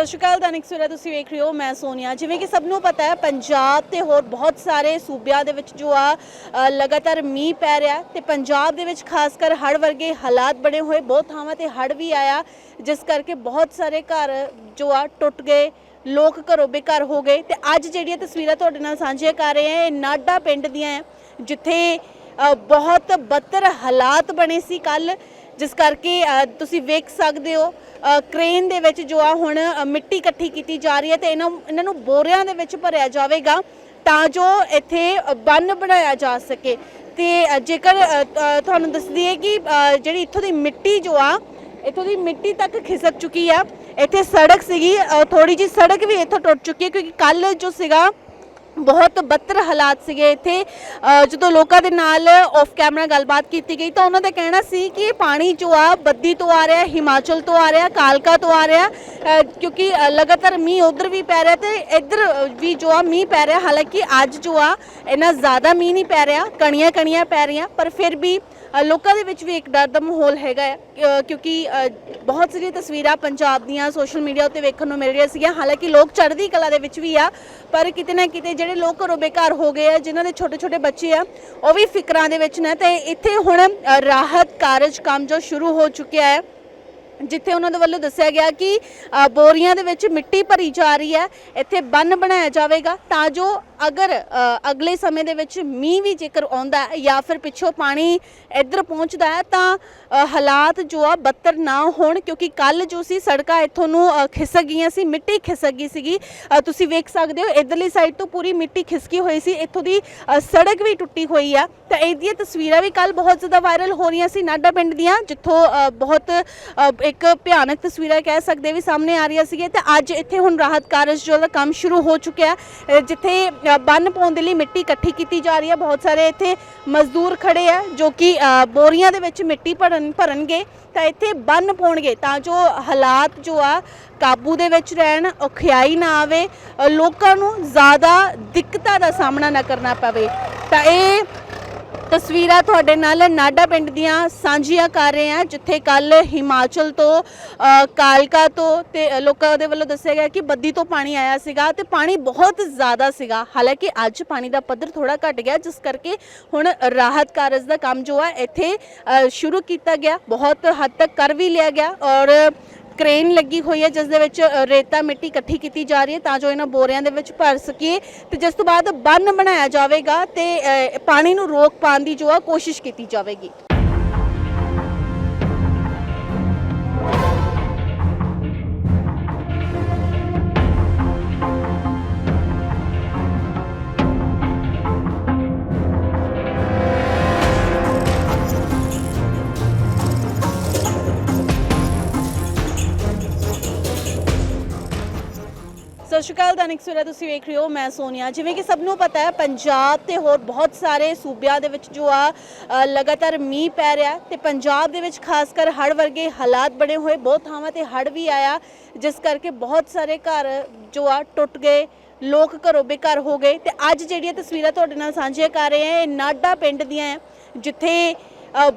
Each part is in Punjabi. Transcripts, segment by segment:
ਸਤਿ ਸ਼੍ਰੀ ਅਕਾਲ, ਦੈਨਿਕ ਸਵੇਰਾ ਤੁਸੀਂ ਵੇਖ ਰਹੇ ਹੋ, ਮੈਂ ਸੋਨੀਆ। ਜਿਵੇਂ ਕਿ ਸਭ ਨੂੰ ਪਤਾ ਹੈ, ਪੰਜਾਬ ਤੇ ਹੋਰ ਬਹੁਤ ਸਾਰੇ ਸੂਬਿਆਂ ਦੇ ਵਿੱਚ ਜੋ ਆ ਲਗਾਤਾਰ ਮੀਂਹ ਪੈ ਰਿਹਾ ਹੈ ਤੇ ਪੰਜਾਬ ਦੇ ਵਿੱਚ ਖਾਸ ਕਰ ਹੜ੍ਹ ਵਰਗੇ ਹਾਲਾਤ ਬਣੇ ਹੋਏ, ਬਹੁਤ ਥਾਵਾਂ ਤੇ ਹੜ੍ਹ ਵੀ ਆਇਆ, ਜਿਸ ਕਰਕੇ ਬਹੁਤ ਸਾਰੇ ਘਰ ਜੋ ਆ ਟੁੱਟ ਗਏ, ਲੋਕ ਘਰੋਂ ਬੇਘਰ ਹੋ ਗਏ ਤੇ ਅੱਜ ਜਿਹੜੀਆਂ ਤਸਵੀਰਾਂ ਤੁਹਾਡੇ ਨਾਲ ਸਾਂਝੀਆਂ ਕਰ ਰਹੇ ਹਾਂ, ਇਹ ਨਾਡਾ ਪਿੰਡ ਦੀਆਂ ਹੈ, ਜਿੱਥੇ ਬਹੁਤ ਬੱਤਰ ਹਾਲਾਤ ਬਣੇ ਸੀ ਕੱਲ ਜਿਸ ਕਰਕੇ ਤੁਸੀਂ ਵੇਖ ਸਕਦੇ ਹੋ ਅ, ਕ੍ਰੇਨ ਦੇ ਵਿੱਚ ਜੋ ਆ ਹੁਣ ਮਿੱਟੀ ਇਕੱਠੀ ਕੀਤੀ ਜਾ ਰਹੀ ਹੈ ਤੇ ਇਹਨਾਂ ਇਹਨਾਂ ਨੂੰ ਬੋਰਿਆਂ ਦੇ ਵਿੱਚ ਭਰਿਆ ਜਾਵੇਗਾ ਤਾਂ ਜੋ ਇੱਥੇ ਬੰਨ ਬਣਾਇਆ ਜਾ ਸਕੇ। ਤੇ ਜੇਕਰ ਤੁਹਾਨੂੰ ਦੱਸਦੀ ਹੈ ਕਿ ਜਿਹੜੀ ਇੱਥੋਂ ਦੀ ਮਿੱਟੀ ਜੋ ਆ ਇੱਥੋਂ ਦੀ ਮਿੱਟੀ ਤੱਕ ਖਿਸਕ ਚੁੱਕੀ ਆ। ਇੱਥੇ ਸੜਕ ਸੀਗੀ ਥੋੜੀ ਜੀ ਸੜਕ ਵੀ ਇੱਥੋਂ ਟੁੱਟ ਚੁੱਕੀ ਹੈ ਕਿਉਂਕਿ ਕੱਲ ਜੋ ਸੀਗਾ ਬਹੁਤ ਬੱਤਰ ਹਾਲਾਤ ਸੀਗੇ ਇੱਥੇ। ਜਦੋਂ ਲੋਕਾਂ ਦੇ ਨਾਲ ਆਫ ਕੈਮਰਾ ਗੱਲਬਾਤ ਕੀਤੀ ਗਈ ਤਾਂ ਉਹਨਾਂ ਦਾ ਕਹਿਣਾ ਸੀ ਕਿ ਇਹ ਪਾਣੀ ਜੋ ਆ, ਬੱਦੀ ਤੋਂ ਆ ਰਿਹਾ, ਹਿਮਾਚਲ ਤੋਂ ਆ ਰਿਹਾ, ਕਾਲਕਾ ਤੋਂ ਆ ਰਿਹਾ ਕਿਉਂਕਿ ਲਗਾਤਾਰ ਮੀਂਹ ਉਧਰ ਵੀ ਪੈ ਰਿਹਾ ਤੇ ਇੱਧਰ ਵੀ ਜੋ ਆ ਮੀਂਹ ਪੈ ਰਿਹਾ। ਹਾਲਾਂਕਿ ਅੱਜ ਜੋ ਆ, ਇੰਨਾ ਜ਼ਿਆਦਾ ਮੀਂਹ ਨਹੀਂ ਪੈ ਰਿਹਾ ਕਣੀਆਂ ਕਣੀਆਂ ਪੈ ਰਹੀਆਂ, ਪਰ ਫਿਰ ਵੀ ਲੋਕਾਂ ਦੇ ਵਿੱਚ ਵੀ ਇੱਕ ਡਰ ਦਾ ਮਾਹੌਲ ਹੈਗਾ ਹੈ ਕਿਉਂਕਿ ਬਹੁਤ ਸਾਰੀਆਂ ਤਸਵੀਰਾਂ ਪੰਜਾਬ ਦੀਆਂ ਸੋਸ਼ਲ ਮੀਡੀਆ ਉੱਤੇ ਵੇਖਣ ਨੂੰ ਮਿਲ ਰਹੀਆਂ ਸੀਗੀਆਂ। ਹਾਲਾਂਕਿ ਲੋਕ ਚੜ੍ਹਦੀ ਕਲਾ ਦੇ ਵਿੱਚ ਵੀ ਆ, ਪਰ ਕਿਤੇ ਨਾ ਕਿਤੇ ਜਿਹੜੇ ਲੋਕ ਘਰੋਂ ਬੇਘਰ ਹੋ ਗਏ ਆ, ਜਿਨ੍ਹਾਂ ਦੇ ਛੋਟੇ ਛੋਟੇ ਬੱਚੇ ਆ, ਉਹ ਵੀ ਫਿਕਰਾਂ ਦੇ ਵਿੱਚ ਨੇ। ਤੇ ਇੱਥੇ ਹੁਣ ਰਾਹਤ ਕਾਰਜ ਕੰਮ ਜੋ ਸ਼ੁਰੂ ਹੋ ਚੁੱਕਿਆ ਹੈ, ਜਿੱਥੇ ਉਹਨਾਂ ਦੇ ਵੱਲੋਂ ਦੱਸਿਆ ਗਿਆ ਕਿ ਬੋਰੀਆਂ ਦੇ ਵਿੱਚ ਮਿੱਟੀ ਭਰੀ ਜਾ ਰਹੀ ਹੈ, ਇੱਥੇ ਬੰਨ ਬਣਾਇਆ ਜਾਵੇਗਾ ਤਾਂ ਜੋ ਅਗਰ ਅਗਲੇ ਸਮੇਂ ਦੇ ਵਿੱਚ ਮੀਂਹ ਵੀ ਜੇਕਰ ਆਉਂਦਾ ਜਾਂ ਫਿਰ ਪਿੱਛੋਂ ਪਾਣੀ ਇੱਧਰ ਪਹੁੰਚਦਾ ਹੈ, ਤਾਂ ਹਾਲਾਤ ਜੋ ਆ ਬੱਤਰ ਨਾ ਹੋਣ ਕਿਉਂਕਿ ਕੱਲ ਜੋ ਸੀ ਸੜਕਾਂ ਇੱਥੋਂ ਨੂੰ ਖਿਸਕ ਗਈਆਂ ਸੀ, ਮਿੱਟੀ ਖਿਸਕ ਗਈ ਸੀਗੀ। ਤੁਸੀਂ ਵੇਖ ਸਕਦੇ ਹੋ ਇਧਰਲੀ ਸਾਈਡ ਤੋਂ ਪੂਰੀ ਮਿੱਟੀ ਖਿਸਕੀ ਹੋਈ ਸੀ, ਇੱਥੋਂ ਦੀ ਸੜਕ ਵੀ ਟੁੱਟੀ ਹੋਈ ਆ। ਤਾਂ ਇਹਦੀਆਂ ਤਸਵੀਰਾਂ ਵੀ ਕੱਲ ਬਹੁਤ ਜ਼ਿਆਦਾ ਵਾਇਰਲ ਹੋ ਰਹੀਆਂ ਸੀ ਨਾਡਾ ਪਿੰਡ ਦੀਆਂ, ਜਿੱਥੋਂ ਬਹੁਤ ਇੱਕ ਭਿਆਨਕ ਤਸਵੀਰਾਂ ਕਹਿ ਸਕਦੇ ਵੀ ਸਾਹਮਣੇ ਆ ਰਹੀਆਂ ਸੀਗੀਆਂ। ਤੇ ਅੱਜ ਇੱਥੇ ਹੁਣ ਰਾਹਤ ਕਾਰਜ ਜੋ ਦਾ ਕੰਮ ਸ਼ੁਰੂ ਹੋ ਚੁੱਕਿਆ ਜਿੱਥੇ ਅ, ਬੰਨ ਪਾਉਣ ਦੇ ਲਈ ਮਿੱਟੀ ਇਕੱਠੀ ਕੀਤੀ ਜਾ ਰਹੀ ਹੈ। ਬਹੁਤ ਸਾਰੇ ਇੱਥੇ ਮਜ਼ਦੂਰ ਖੜੇ ਆ ਜੋ ਕਿ ਬੋਰੀਆਂ ਦੇ ਵਿੱਚ ਮਿੱਟੀ ਭਰਨ ਭਰਨਗੇ। ਤਾਂ ਇੱਥੇ ਬੰਨ ਪਾਉਣਗੇ ਤਾਂ ਜੋ ਹਾਲਾਤ ਜੋ ਆ ਕਾਬੂ ਦੇ ਵਿੱਚ ਰਹਿਣ ਔਖਿਆਈ ਨਾ ਆਵੇ। ਲੋਕਾਂ ਨੂੰ ਜ਼ਿਆਦਾ ਦਿੱਕਤਾਂ ਦਾ ਸਾਹਮਣਾ ਨਾ ਕਰਨਾ ਪਵੇ। ਤਾਂ ਇਹ ਤਸਵੀਰਾਂ ਤੁਹਾਡੇ ਨਾਲ ਨਾਡਾ ਪਿੰਡ ਦੀਆਂ ਸਾਂਝੀਆਂ ਕਰ ਰਹੇ ਹਾਂ, ਜਿੱਥੇ ਕੱਲ ਹਿਮਾਚਲ ਤੋਂ ਕਾਲਕਾ ਤੋਂ ਤੇ ਲੋਕਾਂ ਦੇ ਵੱਲੋਂ ਦੱਸਿਆ ਗਿਆ ਕਿ ਬੱਦੀ ਤੋਂ ਪਾਣੀ ਆਇਆ ਸੀਗਾ ਤੇ ਪਾਣੀ ਬਹੁਤ ਜ਼ਿਆਦਾ ਸੀਗਾ। ਹਾਲਾਂਕਿ ਅੱਜ ਪਾਣੀ ਦਾ ਪੱਧਰ ਥੋੜਾ ਘਟ ਗਿਆ, ਜਿਸ ਕਰਕੇ ਹੁਣ ਰਾਹਤ ਕਾਰਜ ਦਾ ਕੰਮ ਜੋ ਹੈ ਇੱਥੇ ਸ਼ੁਰੂ ਕੀਤਾ ਗਿਆ। ਬਹੁਤ ਹੱਦ ਤੱਕ ਕਰ ਵੀ ਲਿਆ ਗਿਆ ਔਰ ਕ੍ਰੇਨ ਲੱਗੀ ਹੋਈ ਹੈ, ਜਿਸ ਦੇ ਵਿੱਚ ਰੇਤਾ ਮਿੱਟੀ ਇਕੱਠੀ ਕੀਤੀ ਜਾ ਰਹੀ ਹੈ ਤਾਂ ਜੋ ਇਹਨਾਂ ਬੋਰਿਆਂ ਦੇ ਵਿੱਚ ਭਰ ਸਕੀਏ ਤੇ ਜਿਸ ਤੋਂ ਬਾਅਦ ਬੰਨ ਬਣਾਇਆ ਜਾਵੇਗਾ ਤੇ ਪਾਣੀ ਨੂੰ ਰੋਕ ਪਾਉਣ ਦੀ ਜੋ ਆ ਕੋਸ਼ਿਸ਼ ਕੀਤੀ ਜਾਵੇਗੀ। ਸਤਿ ਸ਼੍ਰੀ ਅਕਾਲ, ਦੈਨਿਕ ਸਵੇਰਾ ਤੁਸੀਂ ਵੇਖ ਰਹੇ ਹੋ, ਮੈਂ ਸੋਨੀਆ। ਜਿਵੇਂ ਕਿ ਸਭ ਨੂੰ ਪਤਾ ਹੈ, ਪੰਜਾਬ ਤੇ ਹੋਰ ਬਹੁਤ ਸਾਰੇ ਸੂਬਿਆਂ ਦੇ ਵਿੱਚ ਜੋ ਆ ਲਗਾਤਾਰ ਮੀਂਹ ਪੈ ਰਿਹਾ ਹੈ ਤੇ ਪੰਜਾਬ ਦੇ ਵਿੱਚ ਖਾਸ ਕਰ ਹੜ੍ਹ ਵਰਗੇ ਹਾਲਾਤ ਬਣੇ ਹੋਏ, ਬਹੁਤ ਥਾਵਾਂ ਤੇ ਹੜ੍ਹ ਵੀ ਆਇਆ, ਜਿਸ ਕਰਕੇ ਬਹੁਤ ਸਾਰੇ ਘਰ ਜੋ ਆ, ਟੁੱਟ ਗਏ, ਲੋਕ ਘਰੋਂ ਬੇਘਰ ਹੋ ਗਏ ਤੇ ਅੱਜ ਜਿਹੜੀਆਂ ਤਸਵੀਰਾਂ ਤੁਹਾਡੇ ਨਾਲ ਸਾਂਝੀਆਂ ਕਰ ਰਹੇ ਹਾਂ, ਇਹ ਨਾਡਾ ਪਿੰਡ ਦੀਆਂ ਹੈ, ਜਿੱਥੇ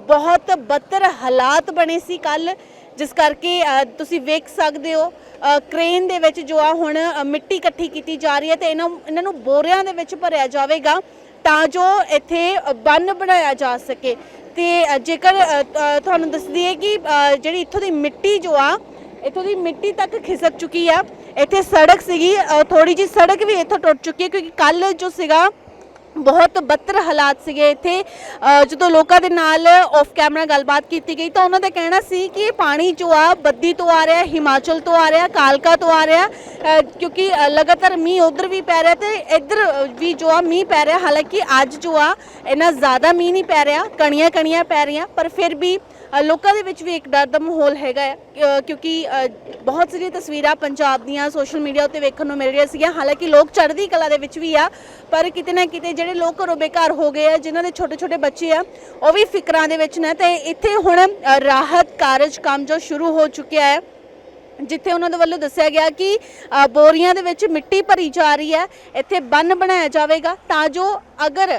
ਬਹੁਤ ਬਦਤਰ ਹਾਲਾਤ ਬਣੇ ਸੀ ਕੱਲ ਜਿਸ ਕਰਕੇ ਤੁਸੀਂ ਵੇਖ ਸਕਦੇ ਹੋ ਅ, ਕ੍ਰੇਨ ਦੇ ਵਿੱਚ ਜੋ ਆ ਹੁਣ ਮਿੱਟੀ ਇਕੱਠੀ ਕੀਤੀ ਜਾ ਰਹੀ ਹੈ ਤੇ ਇਹਨਾਂ ਇਹਨਾਂ ਨੂੰ ਬੋਰਿਆਂ ਦੇ ਵਿੱਚ ਭਰਿਆ ਜਾਵੇਗਾ ਤਾਂ ਜੋ ਇੱਥੇ ਬੰਨ ਬਣਾਇਆ ਜਾ ਸਕੇ। ਤੇ ਜੇਕਰ ਤੁਹਾਨੂੰ ਦੱਸਦੀ ਹੈ ਕਿ ਜਿਹੜੀ ਇੱਥੋਂ ਦੀ ਮਿੱਟੀ ਜੋ ਆ ਇੱਥੋਂ ਦੀ ਮਿੱਟੀ ਤੱਕ ਖਿਸਕ ਚੁੱਕੀ ਆ। ਇੱਥੇ ਸੜਕ ਸੀਗੀ ਥੋੜੀ ਜੀ ਸੜਕ ਵੀ ਇੱਥੋਂ ਟੁੱਟ ਚੁੱਕੀ ਹੈ ਕਿਉਂਕਿ ਕੱਲ ਜੋ ਸੀਗਾ ਬਹੁਤ ਬੱਤਰ ਹਾਲਾਤ ਸੀਗੇ ਇੱਥੇ। ਜਦੋਂ ਲੋਕਾਂ ਦੇ ਨਾਲ ਆਫ ਕੈਮਰਾ ਗੱਲਬਾਤ ਕੀਤੀ ਗਈ ਤਾਂ ਉਹਨਾਂ ਦਾ ਕਹਿਣਾ ਸੀ ਕਿ ਇਹ ਪਾਣੀ ਜੋ ਆ, ਬੱਦੀ ਤੋਂ ਆ ਰਿਹਾ, ਹਿਮਾਚਲ ਤੋਂ ਆ ਰਿਹਾ, ਕਾਲਕਾ ਤੋਂ ਆ ਰਿਹਾ। ਕਿਉਂਕਿ ਲਗਾਤਾਰ ਮੀਂਹ ਉਧਰ ਵੀ ਪੈ ਰਿਹਾ ਤੇ ਇੱਧਰ ਵੀ ਜੋ ਆ ਮੀਂਹ ਪੈ ਰਿਹਾ, ਹਾਲਾਂਕਿ ਅੱਜ ਜੋ ਆ, ਇੰਨਾ ਜ਼ਿਆਦਾ ਮੀਂਹ ਨਹੀਂ ਪੈ ਰਿਹਾ ਕਣੀਆਂ ਕਣੀਆਂ ਪੈ ਰਹੀਆਂ, ਪਰ ਫਿਰ ਵੀ ਲੋਕਾਂ ਦੇ ਵਿੱਚ ਵੀ ਇੱਕ ਡਰ ਦਾ ਮਾਹੌਲ ਹੈਗਾ ਹੈ ਅ, ਕਿਉਂਕਿ ਬਹੁਤ ਸਾਰੀਆਂ ਤਸਵੀਰਾਂ ਪੰਜਾਬ ਦੀਆਂ ਸੋਸ਼ਲ ਮੀਡੀਆ ਉੱਤੇ ਵੇਖਣ ਨੂੰ ਮਿਲ ਰਹੀਆਂ ਸੀਗੀਆਂ। ਹਾਲਾਂਕਿ ਲੋਕ ਚੜ੍ਹਦੀ ਕਲਾ ਦੇ ਵਿੱਚ ਵੀ ਆ ਪਰ ਕਿਤੇ ਨਾ ਕਿਤੇ ਜਿਹੜੇ ਲੋਕ ਘਰੋਂ ਬੇਘਰ ਹੋ ਗਏ ਆ ਜਿਨ੍ਹਾਂ ਦੇ ਛੋਟੇ ਛੋਟੇ ਬੱਚੇ ਆ ਉਹ ਵੀ ਫਿਕਰਾਂ ਦੇ ਵਿੱਚ ਨੇ। ਤੇ ਇੱਥੇ ਹੁਣ ਰਾਹਤ ਕਾਰਜ ਕੰਮ ਜੋ ਸ਼ੁਰੂ ਹੋ ਚੁੱਕਿਆ ਹੈ ਜਿੱਥੇ ਉਹਨਾਂ ਦੇ ਵੱਲੋਂ ਦੱਸਿਆ ਗਿਆ ਕਿ ਬੋਰੀਆਂ ਦੇ ਵਿੱਚ ਮਿੱਟੀ ਭਰੀ ਜਾ ਰਹੀ ਹੈ ਇੱਥੇ ਬੰਨ ਬਣਾਇਆ ਜਾਵੇਗਾ ਤਾਂ ਜੋ ਅਗਰ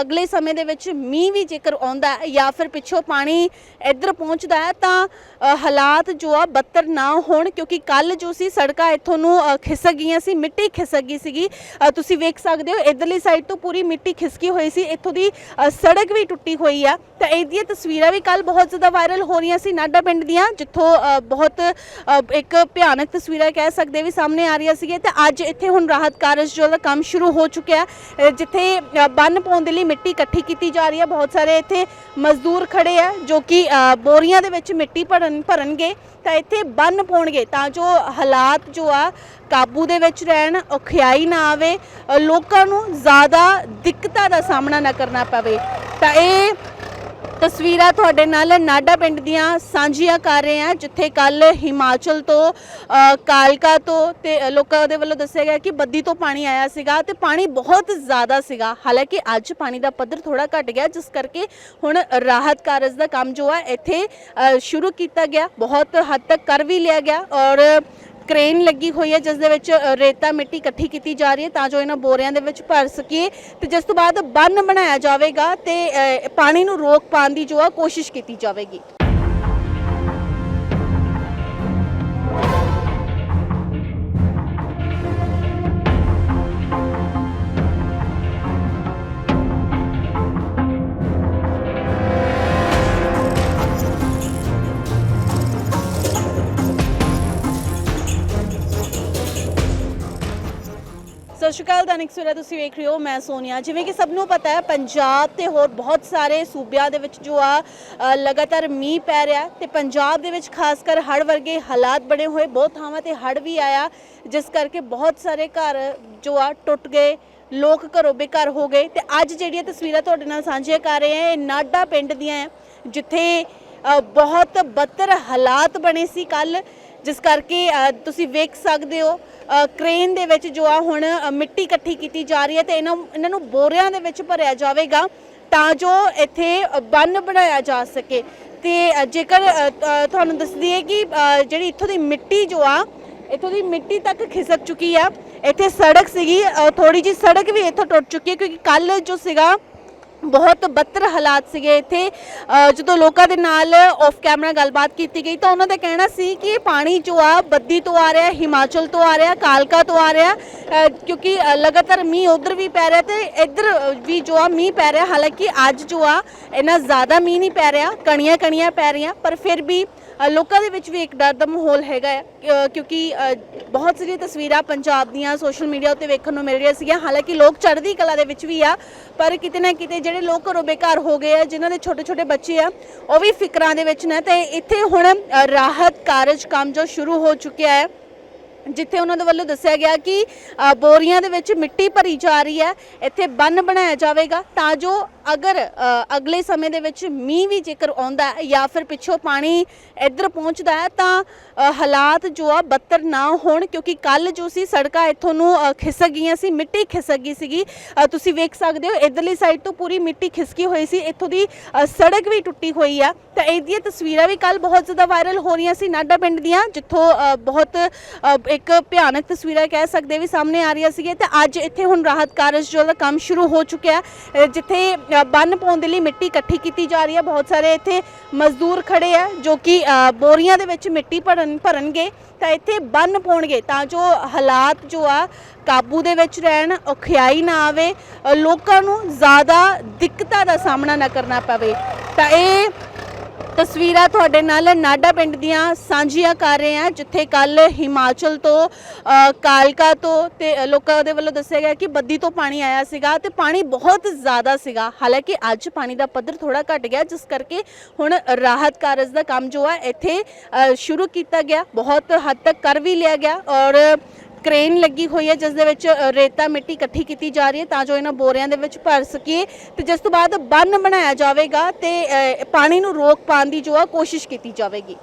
ਅਗਲੇ ਸਮੇਂ ਦੇ ਵਿੱਚ ਮੀਂਹ ਵੀ ਜੇਕਰ ਆਉਂਦਾ ਜਾਂ ਫਿਰ ਪਿੱਛੋਂ ਪਾਣੀ ਇੱਧਰ ਪਹੁੰਚਦਾ ਹੈ, ਤਾਂ ਹਾਲਾਤ ਜੋ ਆ ਬੱਤਰ ਨਾ ਹੋਣ ਕਿਉਂਕਿ ਕੱਲ ਜੋ ਸੀ ਸੜਕਾਂ ਇੱਥੋਂ ਨੂੰ ਖਿਸਕ ਗਈਆਂ ਸੀ, ਮਿੱਟੀ ਖਿਸਕ ਗਈ ਸੀਗੀ। ਤੁਸੀਂ ਵੇਖ ਸਕਦੇ ਹੋ ਇੱਧਰਲੀ ਸਾਈਡ ਤੋਂ ਪੂਰੀ ਮਿੱਟੀ ਖਿਸਕੀ ਹੋਈ ਸੀ, ਇੱਥੋਂ ਦੀ ਸੜਕ ਵੀ ਟੁੱਟੀ ਹੋਈ ਆ। ਤਾਂ ਇਹਦੀਆਂ ਤਸਵੀਰਾਂ ਵੀ ਕੱਲ ਬਹੁਤ ਜ਼ਿਆਦਾ ਵਾਇਰਲ ਹੋ ਰਹੀਆਂ ਸੀ ਨਾਡਾ ਪਿੰਡ ਦੀਆਂ, ਜਿੱਥੋਂ ਬਹੁਤ ਇੱਕ ਭਿਆਨਕ ਤਸਵੀਰਾਂ ਕਹਿ ਸਕਦੇ ਵੀ ਸਾਹਮਣੇ ਆ ਰਹੀਆਂ ਸੀਗੀਆਂ। ਤੇ ਅੱਜ ਇੱਥੇ ਹੁਣ ਰਾਹਤ ਕਾਰਜ ਜੋ ਦਾ ਕੰਮ ਸ਼ੁਰੂ ਹੋ ਚੁੱਕਿਆ ਜਿੱਥੇ ਬੰਨ ਪਾਉਣ ਦੇ ਲਈ ਮਿੱਟੀ ਇਕੱਠੀ ਕੀਤੀ ਜਾ ਰਹੀ ਹੈ। ਬਹੁਤ ਸਾਰੇ ਇੱਥੇ ਮਜ਼ਦੂਰ ਖੜੇ ਆ, ਜੋ ਕਿ ਬੋਰੀਆਂ ਦੇ ਵਿੱਚ ਮਿੱਟੀ ਭਰਨ, ਭਰਨਗੇ। ਤਾਂ ਇੱਥੇ ਬੰਨ ਪਾਉਣਗੇ ਤਾਂ ਜੋ ਹਾਲਾਤ ਜੋ ਆ, ਕਾਬੂ ਦੇ ਵਿੱਚ ਰਹਿਣ, ਔਖਿਆਈ ਨਾ ਆਵੇ। ਲੋਕਾਂ ਨੂੰ ਜ਼ਿਆਦਾ ਦਿੱਕਤਾਂ ਦਾ ਸਾਹਮਣਾ ਨਾ ਕਰਨਾ ਪਵੇ। ਤਾਂ ਇਹ ਤਸਵੀਰਾਂ ਤੁਹਾਡੇ ਨਾਲ ਨਾਡਾ ਪਿੰਡ ਦੀਆਂ ਸਾਂਝੀਆਂ ਕਰ ਰਹੇ ਹਾਂ, ਜਿੱਥੇ ਕੱਲ ਹਿਮਾਚਲ ਤੋਂ ਕਾਲਕਾ ਤੋਂ ਤੇ ਲੋਕਾਂ ਦੇ ਵੱਲੋਂ ਦੱਸਿਆ ਗਿਆ ਕਿ ਬੱਦੀ ਤੋਂ ਪਾਣੀ ਆਇਆ ਸੀਗਾ ਤੇ ਪਾਣੀ ਬਹੁਤ ਜ਼ਿਆਦਾ ਸੀਗਾ। ਹਾਲਾਂਕਿ ਅੱਜ ਪਾਣੀ ਦਾ ਪੱਧਰ ਥੋੜਾ ਘਟ ਗਿਆ, ਜਿਸ ਕਰਕੇ ਹੁਣ ਰਾਹਤ ਕਾਰਜ ਦਾ ਕੰਮ ਜੋ ਹੈ ਇੱਥੇ ਸ਼ੁਰੂ ਕੀਤਾ ਗਿਆ। ਬਹੁਤ ਹੱਦ ਤੱਕ ਕਰ ਵੀ ਲਿਆ ਗਿਆ ਔਰ ਕ੍ਰੇਨ ਲੱਗੀ ਹੋਈ ਹੈ, ਜਿਸ ਦੇ ਵਿੱਚ ਰੇਤਾ ਮਿੱਟੀ ਇਕੱਠੀ ਕੀਤੀ ਜਾ ਰਹੀ ਹੈ ਤਾਂ ਜੋ ਇਹਨਾਂ ਬੋਰਿਆਂ ਦੇ ਵਿੱਚ ਭਰ ਸਕੀਏ ਤੇ ਜਿਸ ਤੋਂ ਬਾਅਦ ਬੰਨ ਬਣਾਇਆ ਜਾਵੇਗਾ ਤੇ ਪਾਣੀ ਨੂੰ ਰੋਕ ਪਾਉਣ ਦੀ ਜੋ ਆ ਕੋਸ਼ਿਸ਼ ਕੀਤੀ ਜਾਵੇਗੀ। ਸਤਿ ਸ਼੍ਰੀ ਅਕਾਲ, ਦੈਨਿਕ ਸਵੇਰਾ, ਤੁਸੀਂ ਵੇਖ ਰਹੇ ਹੋ, ਮੈਂ ਸੋਨੀਆ। ਜਿਵੇਂ ਕਿ ਸਭ ਨੂੰ ਪਤਾ ਹੈ, ਪੰਜਾਬ ਤੇ ਹੋਰ ਬਹੁਤ ਸਾਰੇ ਸੂਬਿਆਂ ਦੇ ਵਿੱਚ ਜੋ ਆ ਲਗਾਤਾਰ ਮੀਂਹ ਪੈ ਰਿਹਾ ਹੈ ਤੇ ਪੰਜਾਬ ਦੇ ਵਿੱਚ ਖਾਸ ਕਰ ਹੜ੍ਹ ਵਰਗੇ ਹਾਲਾਤ ਬਣੇ ਹੋਏ, ਬਹੁਤ ਥਾਵਾਂ ਤੇ ਹੜ੍ਹ ਵੀ ਆਇਆ, ਜਿਸ ਕਰਕੇ ਬਹੁਤ ਸਾਰੇ ਘਰ ਜੋ ਆ, ਟੁੱਟ ਗਏ, ਲੋਕ ਘਰੋਂ ਬੇਘਰ ਹੋ ਗਏ ਤੇ ਅੱਜ ਜਿਹੜੀਆਂ ਤਸਵੀਰਾਂ ਤੁਹਾਡੇ ਨਾਲ ਸਾਂਝੀਆਂ ਕਰ ਰਹੇ ਹਾਂ, ਇਹ ਨਾਡਾ ਪਿੰਡ ਦੀਆਂ ਹੈ, ਜਿੱਥੇ ਬਹੁਤ ਬੱਤਰ ਹਾਲਾਤ ਬਣੇ ਸੀ ਕੱਲ ਜਿਸ ਕਰਕੇ ਤੁਸੀਂ ਵੇਖ ਸਕਦੇ ਹੋ ਅ, ਕ੍ਰੇਨ ਦੇ ਵਿੱਚ ਜੋ ਆ ਹੁਣ ਮਿੱਟੀ ਇਕੱਠੀ ਕੀਤੀ ਜਾ ਰਹੀ ਹੈ ਤੇ ਇਹਨਾਂ ਇਹਨਾਂ ਨੂੰ ਬੋਰਿਆਂ ਦੇ ਵਿੱਚ ਭਰਿਆ ਜਾਵੇਗਾ ਤਾਂ ਜੋ ਇੱਥੇ ਬੰਨ ਬਣਾਇਆ ਜਾ ਸਕੇ। ਤੇ ਜੇਕਰ ਤੁਹਾਨੂੰ ਦੱਸ ਦਈਏ ਕਿ ਜਿਹੜੀ ਇੱਥੋਂ ਦੀ ਮਿੱਟੀ ਜੋ ਆ ਇੱਥੋਂ ਦੀ ਮਿੱਟੀ ਤੱਕ ਖਿਸਕ ਚੁੱਕੀ ਆ। ਇੱਥੇ ਸੜਕ ਸੀਗੀ ਥੋੜੀ ਜੀ ਸੜਕ ਵੀ ਇੱਥੋਂ ਟੁੱਟ ਚੁੱਕੀ ਹੈ ਕਿਉਂਕਿ ਕੱਲ ਜੋ ਸੀਗਾ ਬਹੁਤ ਬੱਤਰ ਹਾਲਾਤ ਸੀਗੇ ਇੱਥੇ। ਜਦੋਂ ਲੋਕਾਂ ਦੇ ਨਾਲ ਆਫ ਕੈਮਰਾ ਗੱਲਬਾਤ ਕੀਤੀ ਗਈ ਤਾਂ ਉਹਨਾਂ ਦਾ ਕਹਿਣਾ ਸੀ ਕਿ ਇਹ ਪਾਣੀ ਜੋ ਆ, ਬੱਦੀ ਤੋਂ ਆ ਰਿਹਾ, ਹਿਮਾਚਲ ਤੋਂ ਆ ਰਿਹਾ, ਕਾਲਕਾ ਤੋਂ ਆ ਰਿਹਾ। ਕਿਉਂਕਿ ਲਗਾਤਾਰ ਮੀਂਹ ਉਧਰ ਵੀ ਪੈ ਰਿਹਾ ਤੇ ਇੱਧਰ ਵੀ ਜੋ ਆ ਮੀਂਹ ਪੈ ਰਿਹਾ। ਹਾਲਾਂਕਿ ਅੱਜ ਜੋ ਆ, ਇੰਨਾ ਜ਼ਿਆਦਾ ਮੀਂਹ ਨਹੀਂ ਪੈ ਰਿਹਾ ਕਣੀਆਂ ਕਣੀਆਂ ਪੈ ਰਹੀਆਂ, ਪਰ ਫਿਰ ਵੀ ਲੋਕਾਂ ਦੇ ਵਿੱਚ ਵੀ ਇੱਕ ਡਰ ਦਾ ਮਾਹੌਲ ਹੈਗਾ ਹੈ ਕਿਉਂਕਿ ਬਹੁਤ ਸਾਰੀਆਂ ਤਸਵੀਰਾਂ ਪੰਜਾਬ ਦੀਆਂ ਸੋਸ਼ਲ ਮੀਡੀਆ ਉੱਤੇ ਵੇਖਣ ਨੂੰ ਮਿਲ ਰਹੀਆਂ ਸੀਗੀਆਂ। ਹਾਲਾਂਕਿ ਲੋਕ ਚੜ੍ਹਦੀ ਕਲਾ ਦੇ ਵਿੱਚ ਵੀ ਆ, ਪਰ ਕਿਤੇ ਨਾ ਕਿਤੇ ਜਿਹੜੇ ਲੋਕ ਘਰੋਂ ਬੇਘਰ ਹੋ ਗਏ ਆ, ਜਿਨ੍ਹਾਂ ਦੇ ਛੋਟੇ ਛੋਟੇ ਬੱਚੇ ਆ, ਉਹ ਵੀ ਫਿਕਰਾਂ ਦੇ ਵਿੱਚ ਨੇ। ਤੇ ਇੱਥੇ ਹੁਣ ਰਾਹਤ ਕਾਰਜ ਕੰਮ ਜੋ ਸ਼ੁਰੂ ਹੋ ਚੁੱਕਿਆ ਹੈ, ਜਿੱਥੇ ਉਹਨਾਂ ਦੇ ਵੱਲੋਂ ਦੱਸਿਆ ਗਿਆ ਕਿ ਬੋਰੀਆਂ ਦੇ ਵਿੱਚ ਮਿੱਟੀ ਭਰੀ ਜਾ ਰਹੀ ਹੈ, ਇੱਥੇ ਬੰਨ ਬਣਾਇਆ ਜਾਵੇਗਾ ਤਾਂ ਜੋ ਅਗਰ ਅਗਲੇ ਸਮੇਂ ਦੇ ਵਿੱਚ ਮੀਂਹ ਵੀ ਜੇਕਰ ਆਉਂਦਾ ਜਾਂ ਫਿਰ ਪਿੱਛੋਂ ਪਾਣੀ ਇੱਧਰ ਪਹੁੰਚਦਾ ਹੈ, ਤਾਂ ਹਾਲਾਤ ਜੋ ਆ ਬੱਤਰ ਨਾ ਹੋਣ ਕਿਉਂਕਿ ਕੱਲ ਜੋ ਸੀ ਸੜਕਾਂ ਇੱਥੋਂ ਨੂੰ ਖਿਸਕ ਗਈਆਂ ਸੀ, ਮਿੱਟੀ ਖਿਸਕ ਗਈ ਸੀਗੀ। ਤੁਸੀਂ ਵੇਖ ਸਕਦੇ ਹੋ ਇੱਧਰਲੀ ਸਾਈਡ ਤੋਂ ਪੂਰੀ ਮਿੱਟੀ ਖਿਸਕੀ ਹੋਈ ਸੀ, ਇੱਥੋਂ ਦੀ ਸੜਕ ਵੀ ਟੁੱਟੀ ਹੋਈ ਆ। ਤਾਂ ਇਹਦੀਆਂ ਤਸਵੀਰਾਂ ਵੀ ਕੱਲ ਬਹੁਤ ਜ਼ਿਆਦਾ ਵਾਇਰਲ ਹੋ ਰਹੀਆਂ ਸੀ ਨਾਡਾ ਪਿੰਡ ਦੀਆਂ, ਜਿੱਥੋਂ ਬਹੁਤ ਇੱਕ ਭਿਆਨਕ ਤਸਵੀਰਾਂ ਕਹਿ ਸਕਦੇ ਵੀ ਸਾਹਮਣੇ ਆ ਰਹੀਆਂ ਸੀਗੀਆਂ। ਤੇ ਅੱਜ ਇੱਥੇ ਹੁਣ ਰਾਹਤ ਕਾਰਜ ਜੋ ਦਾ ਕੰਮ ਸ਼ੁਰੂ ਹੋ ਚੁੱਕਿਆ ਜਿੱਥੇ ਬੰਨ ਪਾਉਣ ਦੇ ਲਈ ਮਿੱਟੀ ਇਕੱਠੀ ਕੀਤੀ ਜਾ ਰਹੀ ਹੈ। ਬਹੁਤ ਸਾਰੇ ਇੱਥੇ ਮਜ਼ਦੂਰ ਖੜੇ ਆ ਜੋ ਕਿ ਬੋਰੀਆਂ ਦੇ ਵਿੱਚ ਮਿੱਟੀ ਭਰਨ, ਭਰਨਗੇ ਤਾਂ ਇੱਥੇ ਬੰਨ ਪਾਉਣਗੇ ਤਾਂ ਜੋ ਹਾਲਾਤ ਜੋ ਆ ਕਾਬੂ ਦੇ ਵਿੱਚ ਰਹਿਣ, ਔਖਿਆਈ ਨਾ ਆਵੇ। ਲੋਕਾਂ ਨੂੰ ਜ਼ਿਆਦਾ ਦਿੱਕਤਾਂ ਦਾ ਸਾਹਮਣਾ ਨਾ ਕਰਨਾ ਪਵੇ। ਤਾਂ ਇਹ ਤਸਵੀਰਾਂ ਤੁਹਾਡੇ ਨਾਲ ਨਾਡਾ ਪਿੰਡ ਦੀਆਂ ਸਾਂਝੀਆਂ ਕਰ ਰਹੇ ਹਾਂ, ਜਿੱਥੇ ਕੱਲ ਹਿਮਾਚਲ ਤੋਂ ਕਾਲਕਾ ਤੋਂ ਤੇ ਲੋਕਾਂ ਦੇ ਵੱਲੋਂ ਦੱਸਿਆ ਗਿਆ ਕਿ ਬੱਦੀ ਤੋਂ ਪਾਣੀ ਆਇਆ ਸੀਗਾ ਤੇ ਪਾਣੀ ਬਹੁਤ ਜ਼ਿਆਦਾ ਸੀਗਾ। ਹਾਲਾਂਕਿ ਅੱਜ ਪਾਣੀ ਦਾ ਪੱਧਰ ਥੋੜਾ ਘਟ ਗਿਆ, ਜਿਸ ਕਰਕੇ ਹੁਣ ਰਾਹਤ ਕਾਰਜ ਦਾ ਕੰਮ ਜੋ ਹੈ ਇੱਥੇ ਸ਼ੁਰੂ ਕੀਤਾ ਗਿਆ। ਬਹੁਤ ਹੱਦ ਤੱਕ ਕਰ ਵੀ ਲਿਆ ਗਿਆ ਔਰ ਕ੍ਰੇਨ ਲੱਗੀ ਹੋਈ ਹੈ, ਜਿਸ ਦੇ ਵਿੱਚ ਰੇਤਾ ਮਿੱਟੀ ਇਕੱਠੀ ਕੀਤੀ ਜਾ ਰਹੀ ਹੈ ਤਾਂ ਜੋ ਇਹਨਾਂ ਬੋਰਿਆਂ ਦੇ ਵਿੱਚ ਭਰ ਸਕੀਏ ਤੇ ਜਿਸ ਤੋਂ ਬਾਅਦ ਬੰਨ ਬਣਾਇਆ ਜਾਵੇਗਾ ਤੇ ਪਾਣੀ ਨੂੰ ਰੋਕ ਪਾਉਣ ਦੀ ਜੋ ਆ ਕੋਸ਼ਿਸ਼ ਕੀਤੀ ਜਾਵੇਗੀ।